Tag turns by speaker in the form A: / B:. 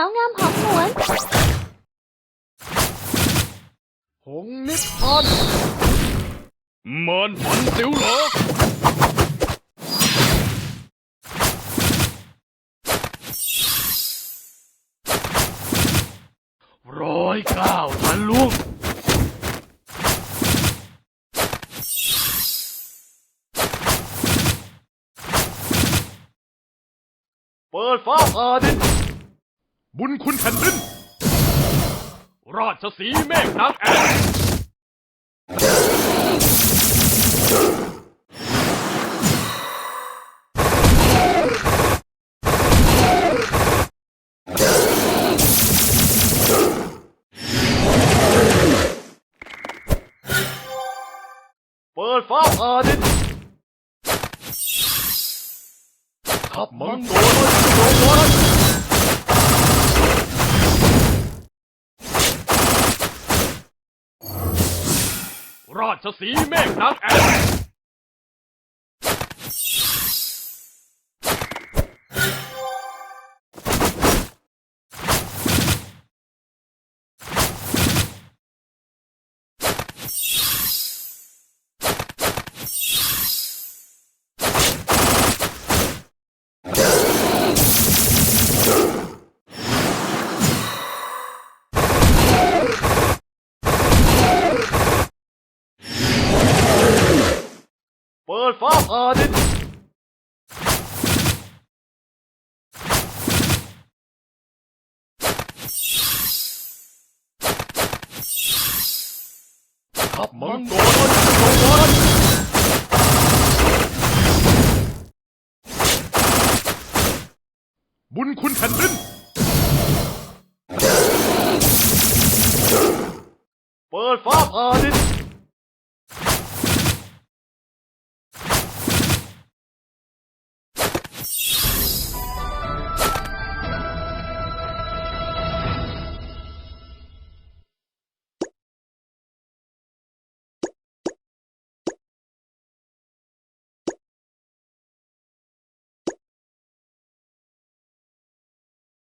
A: าวงามหอมหวน
B: หงนิพพาน
C: เมินพันสิวเหรอร้อยเก้าทันล่วง
B: เปิดฟ้าผ่าดิน
C: บุญคุณแผ่นดิน ราชสีห์เมฆนางแอ่น
B: เปิดฟ้าผ่าดินขับมังกรโดวัน
C: ราชสีเมฆนางแอ
B: เปิดฟ้าผ่าดินขับมังกรโดวัน
C: บุญคุณแผ่นดิน
B: เปิดฟ้าผ่าดิน